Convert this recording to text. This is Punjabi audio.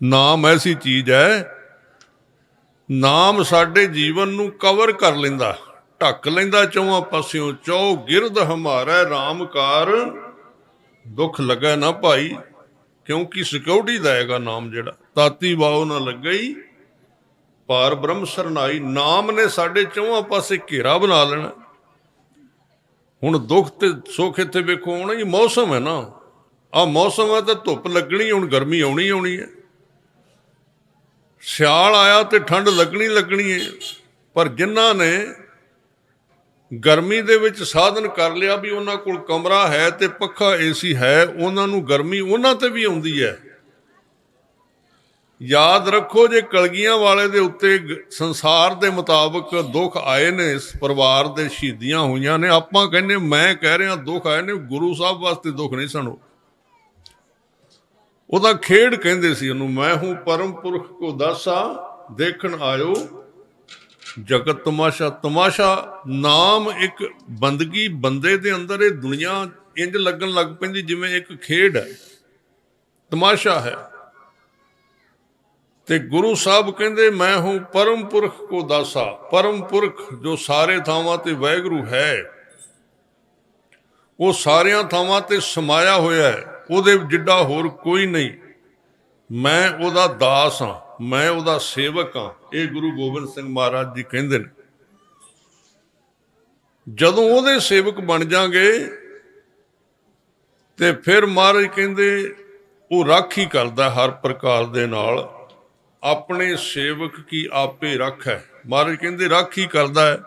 ਨਾਮ ਐਸੀ ਚੀਜ਼ ਹੈ, ਨਾਮ ਸਾਡੇ ਜੀਵਨ ਨੂੰ ਕਵਰ ਕਰ ਲੈਂਦਾ, ਢੱਕ ਲੈਂਦਾ ਚੌਹਾਂ ਪਾਸਿਓਂ, ਚੌ ਗਿਰਦ ਹਮਾਰਾ ਰਾਮਕਾਰ ਦੁੱਖ ਲੱਗਾ ਨਾ ਭਾਈ, ਕਿਉਂਕਿ ਸਿਕਿਉਰਿਟੀ ਦੇਗਾ ਨਾਮ ਜਿਹੜਾ, ਤਾਤੀ ਵਾਉ ਨਾ ਲੱਗਈ, ਪਾਰ ਬ੍ਰਹਮ ਸਰਨਾਈ, ਨਾਮ ਨੇ ਸਾਡੇ ਚੌਹਾਂ ਪਾਸੇ ਘੇਰਾ ਬਣਾ ਲੈਣਾ। ਹੁਣ ਦੁੱਖ ਤੇ ਸੁੱਖ ਇੱਥੇ ਵੇਖੋ ਆਉਣਾ ਹੀ ਮੌਸਮ ਹੈ ਨਾ ਆ ਮੌਸਮ ਹੈ ਤਾਂ ਧੁੱਪ ਲੱਗਣੀ, ਹੁਣ ਗਰਮੀ ਆਉਣੀ ਆਉਣੀ ਹੈ। ਸਿਆਲ ਆਇਆ ਤੇ ਠੰਡ ਲੱਗਣੀ ਲੱਗਣੀ ਏ। ਪਰ ਜਿਨ੍ਹਾਂ ਨੇ ਗਰਮੀ ਦੇ ਵਿੱਚ ਸਾਧਨ ਕਰ ਲਿਆ ਵੀ ਉਹਨਾਂ ਕੋਲ ਕਮਰਾ ਹੈ ਤੇ ਪੱਖਾ ਏਸੀ ਹੈ, ਉਹਨਾਂ ਨੂੰ ਗਰਮੀ ਉਹਨਾਂ ਤੇ ਵੀ ਆਉਂਦੀ ਹੈ। ਯਾਦ ਰੱਖੋ ਜੇ ਕਲਗੀਆਂ ਵਾਲੇ ਦੇ ਉੱਤੇ ਗ- ਸੰਸਾਰ ਦੇ ਮੁਤਾਬਕ ਦੁੱਖ ਆਏ ਨੇ, ਇਸ ਪਰਿਵਾਰ ਦੇ ਸ਼ਹੀਦੀਆਂ ਹੋਈਆਂ ਨੇ, ਆਪਾਂ ਕਹਿੰਦੇ, ਮੈਂ ਕਹਿ ਰਿਹਾ ਦੁੱਖ ਆਏ ਨੇ, ਗੁਰੂ ਸਾਹਿਬ ਵਾਸਤੇ ਦੁੱਖ ਨਹੀਂ ਸਣੋ ਉਹਦਾ ਖੇਡ ਕਹਿੰਦੇ ਸੀ ਉਹਨੂੰ, ਮੈਂ ਹੂੰ ਪਰਮ ਪੁਰਖ ਕੋ ਦਾਸਾ, ਦੇਖਣ ਆਇਓ ਜਗਤ ਤਮਾਸ਼ਾ। ਤਮਾਸ਼ਾ ਨਾਮ ਇੱਕ ਬੰਦਗੀ, ਬੰਦੇ ਦੇ ਅੰਦਰ ਇਹ ਦੁਨੀਆ ਇੰਜ ਲੱਗਣ ਲੱਗ ਪੈਂਦੀ ਜਿਵੇਂ ਇੱਕ ਖੇਡ ਹੈ। ਤਮਾਸ਼ਾ ਹੈ। ਤੇ ਗੁਰੂ ਸਾਹਿਬ ਕਹਿੰਦੇ, ਮੈਂ ਹੂੰ ਪਰਮ ਪੁਰਖ ਕੋ ਦਾਸਾ। ਪਰਮ ਪੁਰਖ ਜੋ ਸਾਰੇ ਥਾਵਾਂ ਤੇ ਵੈਗਰੂ ਹੈ, ਉਹ ਸਾਰਿਆਂ ਥਾਵਾਂ ਤੇ ਸਮਾਇਆ ਹੋਇਆ ਹੈ। ਉਹਦੇ ਜਿੱਡਾ ਹੋਰ ਕੋਈ ਨਹੀਂ। ਮੈਂ ਉਹਦਾ ਦਾਸ ਹਾਂ, ਮੈਂ ਉਹਦਾ ਸੇਵਕ ਹਾਂ, ਇਹ ਗੁਰੂ ਗੋਬਿੰਦ ਸਿੰਘ ਮਹਾਰਾਜ ਜੀ ਕਹਿੰਦੇ ਨੇ। ਜਦੋਂ ਉਹਦੇ ਸੇਵਕ ਬਣ ਜਾਗੇ, ਤੇ ਫਿਰ ਮਹਾਰਾਜ ਕਹਿੰਦੇ, ਉਹ ਰਾਖੀ ਕਰਦਾ ਹਰ ਪ੍ਰਕਾਰ ਦੇ ਨਾਲ, ਆਪਣੇ ਸੇਵਕ ਕੀ ਆਪੇ ਰੱਖ ਹੈ। ਮਹਾਰਾਜ ਕਹਿੰਦੇ, ਰਾਖੀ ਕਰਦਾ ਹੈ।